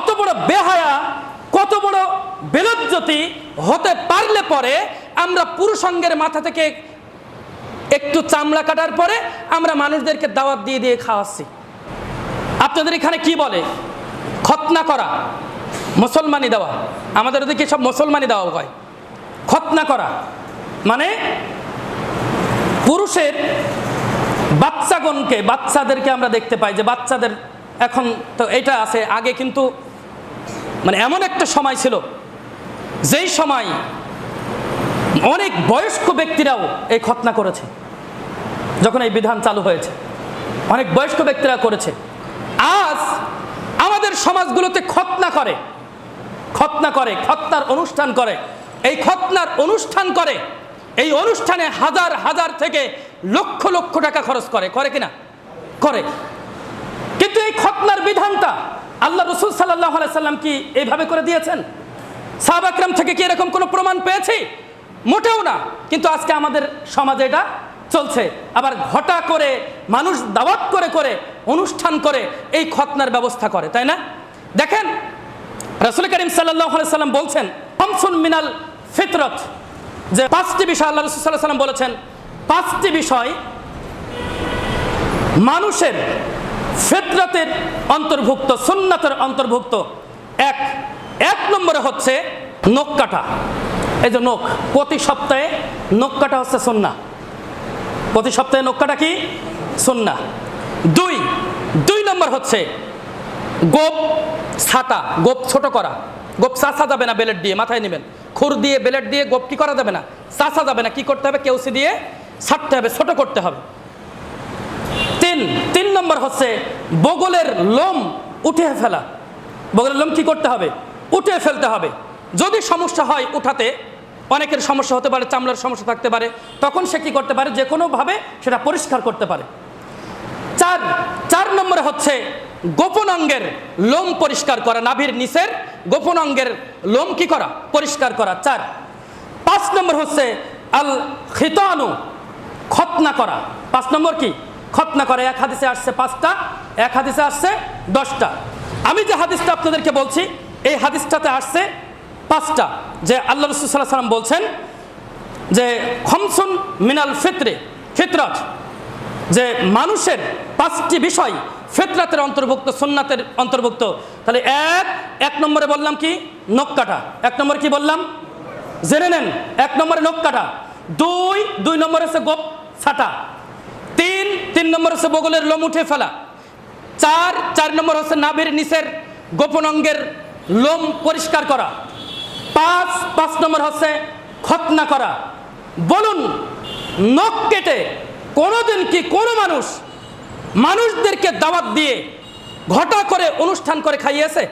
কত বড় বেহায়া, কত বড় বেলজ্জতি হতে পারলে পরে আমরা পুরুষঙ্গের মাথা থেকে একটু চামড়া কাটার পরে আমরা মানুষদেরকে দাওয়াত দিয়ে দিয়ে খাওয়াচ্ছি। আপনাদের এখানে কি বলে? খতনা করা, মুসলমানি দেওয়া। আমাদের ওদিকে সব মুসলমানি দেওয়া হয়। খতনা করা। মানে পুরুষের বাচ্চাগণকে, বাচ্চাদেরকে আমরা দেখতে পাই যে বাচ্চাদের এখন তো এটা আছে, আগে কিন্তু মানে এমন একটা সময় ছিল, যেই সময় অনেক বয়স্ক ব্যক্তিরাও এই খতনা করেছে, যখন এই বিধান চালু হয়েছে। অনেক বয়স্ক ব্যক্তিরা করেছে। আজ আমাদের সমাজগুলোতে খতনা করে খতনা করে খতনার অনুষ্ঠান করে। এই খতনার অনুষ্ঠান করে, এই অনুষ্ঠানে হাজার হাজার থেকে লক্ষ লক্ষ টাকা খরচ করে। করে কিনা? করে। কিন্তু এই খতনার বিধানটা আল্লাহ রসুল সাল্লাহ সাল্লাম কি এইভাবে করে দিয়েছেন? সাহাব আকরাম থেকে কি এরকম কোনো প্রমাণ পেয়েছি? মোটেও না। কিন্তু আজকে আমাদের সমাজে এটা চলছে। আবার ঘটা করে, মানুষ দাওয়াত করে করে, অনুষ্ঠান করে, এই খতনার ব্যবস্থা করে, তাই না? দেখেন, রসুল করিম সাল্লাহ সাল্লাম বলছেন হমসুন মিনাল ফিতরত। যে পাঁচটি বিষয় আল্লাহ রসুল সাল্লাহ সাল্লাম বলেছেন, পাঁচটি বিষয় মানুষের ফেতরতের অন্তর্ভুক্ত, সুন্নাতের অন্তর্ভুক্ত এক এক নম্বরে হচ্ছে নখ কাটা। এই যে নখ, প্রতি সপ্তাহে নখ কাটা হচ্ছে সন্না প্রতি সপ্তাহে নখ কাটা কি? সন্না দুই দুই নম্বর হচ্ছে গোপ ছাতা, গোপ ছোট করা। গোপ চাষা যাবে না বেলেট দিয়ে, মাথায় নেবেন। খুর দিয়ে বেলেট দিয়ে গোপ কি করা যাবে না? চাষা যাবে না, কি করতে হবে? কেউসি দিয়ে ছাড়তে হবে, ছোট করতে হবে। তিন নম্বর হচ্ছে বগলের লোম উঠে ফেলা। বগলের লোম কি করতে হবে? উঠে ফেলতে হবে। যদি সমস্যা হয় উঠাতে, অনেকের সমস্যা হতে পারে, চামড়ার সমস্যা থাকতে পারে, তখন সে কি করতে পারে? যে কোনোভাবে সেটা পরিষ্কার করতে পারে। চার চার নম্বরে হচ্ছে গোপন অঙ্গের লোম পরিষ্কার করা, নাভির নিচের গোপন অঙ্গের লোম কি করা? পরিষ্কার করা। চার, পাঁচ নম্বর হচ্ছে আল খিতানু খতনা করা। পাঁচ নম্বর কি? খতনা করে, এক হাদিসে আসছে পাঁচটা, এক হাদিসে আসছে দশটা। আমি যে হাদিসটা আপনাদেরকে বলছি, এই হাদিসটাতে আসছে পাঁচটা, যে আল্লাহ রসুল সাল্লাহ সাল্লাম বলছেন যে, খমসুন মিনাল ফিত্রে ফিতরত। যে মানুষের পাঁচটি বিষয় ফেতরাতের অন্তর্ভুক্ত সোননাথের অন্তর্ভুক্ত। তাহলে এক এক নম্বরে বললাম কি? নখ কাটা। এক নম্বর কি বললাম? জেনে নেন, এক নম্বরে নখ কাটা। দুই দুই নম্বরে হচ্ছে গোপ ছাটা। তিন নম্বর হচ্ছে বগলের লোম উঠে ফেলা। চার চার নম্বর হচ্ছে নাভির নিচের গোপন অঙ্গের লোম পরিষ্কার করা। পাঁচ পাঁচ নম্বর হচ্ছে খতনা করা। বলুন, নখ কেটে কোনোদিন কি কোনো মানুষ মানুষদেরকে দাওয়াত দিয়ে ঘটা করে অনুষ্ঠান করে খাইয়েছে?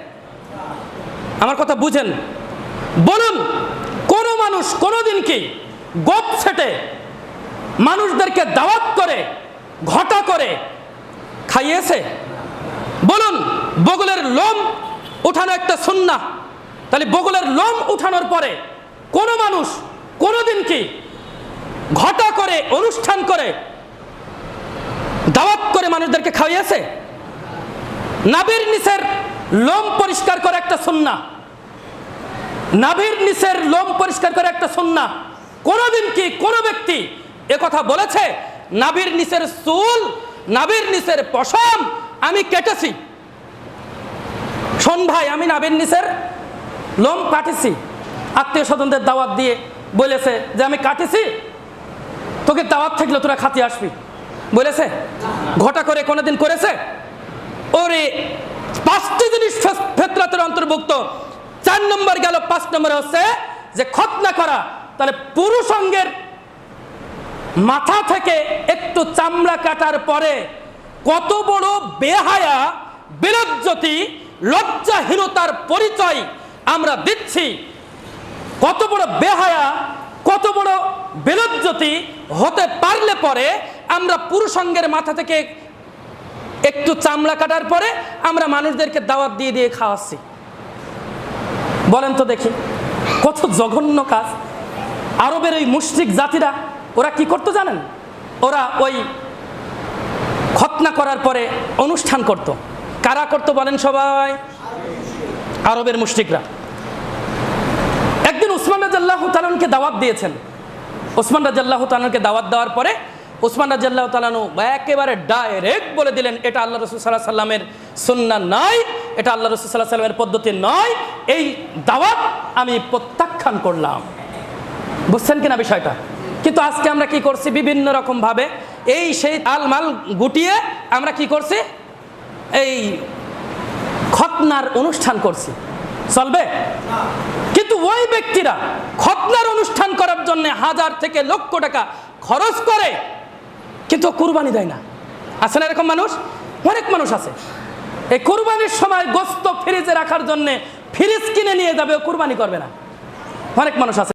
আমার কথা বুঝেন। বলুন, কোনো মানুষ কোনোদিন কি গোপ ছেটে মানুষদেরকে দাওয়াত করে ঘটা করে খাইয়েছে। বলুন, বগলের লোম উঠানো একটা সুন্না। তাহলে বগলের লোম উঠানোর পরে কোনো মানুষ কোনোদিন কি ঘটা করে, অনুষ্ঠান করে, দাওয়াত করে মানুষদেরকে খাইয়েছে? নাবির নিচের লোম পরিষ্কার করে একটা সুন্না। নাভির নিচের লোম পরিষ্কার করে একটা সুন্না। কোনোদিন কি কোনো ব্যক্তি কথা বলেছে? নাভির নিচের চুল, নাভির নিচের পশম আমি কেটেছি। শোন ভাই, আমি নাভির নিচের লোম কাটেছি। আত্মীয় স্বজনদের দাওয়াত দিয়ে বলেছে যে, আমি কাটেছি, তোকে দাওয়াত থাকলে তোরা খাতি আসবি। বলেছে, ঘটা করে কোনোদিন করেছে? ওরে, পাঁচটি জিনিস ফেতরাতের অন্তর্ভুক্ত। চার নম্বর গেল, পাঁচ নম্বরে হচ্ছে যে খতনা করা। তাহলে পুরুষ অঙ্গের মাথা থেকে একটু চামড়া কাটার পরে কত বড় বেহায়া, বিলজ্জতি, লজ্জাহীনতার পরিচয় আমরা দিচ্ছি। কত বড় বেহায়া, কত বড় বেলজ্জতি হতে পারলে পরে আমরা পুরুষঙ্গের মাথা থেকে একটু চামড়া কাটার পরে আমরা মানুষদেরকে দাওয়াত দিয়ে দিয়ে খাওয়াচ্ছি। বলেন তো দেখি, কত জঘন্য কাজ। আরবের ওই মুশরিক জাতিরা ওরা কি করতো জানেন? ওরা ওই খতনা করার পরে অনুষ্ঠান করত। কারা করতো বলেন সবাই? আরবের মুশরিকরা। একদিন উসমান রাজাল্লাহ তালনকে দাওয়াত দিয়েছেন। ওসমান রাজাল্লাহ তালনকে দাওয়াত দেওয়ার পরে ওসমান রাজাল্লাহ তালানু একেবারে ডাইরেক্ট বলে দিলেন, এটা আল্লাহ রসুল সাল্লাহ সাল্লামের সুন্না নয় এটা আল্লাহ রসুল সাল্লাহ সাল্লামের পদ্ধতি নয় এই দাওয়াত আমি প্রত্যাখ্যান করলাম। বুঝছেন কিনা বিষয়টা? কিন্তু আজকে আমরা কি করছি? বিভিন্ন রকম ভাবে এই সেই আলমাল গুটিয়ে আমরা কি করছি? এই খতনার অনুষ্ঠান করছি। চলবে? কিন্তু ওই ব্যক্তিরা খতনার অনুষ্ঠান করার জন্য হাজার থেকে লক্ষ টাকা খরচ করে, কিন্তু কুরবানি দেয় না। আছে না এরকম মানুষ? অনেক মানুষ আছে। এই কুরবানির সময় গোস্ত ফ্রিজে রাখার জন্য ফ্রিজ কিনে নিয়ে যাবে ও কুরবানি করবে না। অনেক মানুষ আছে।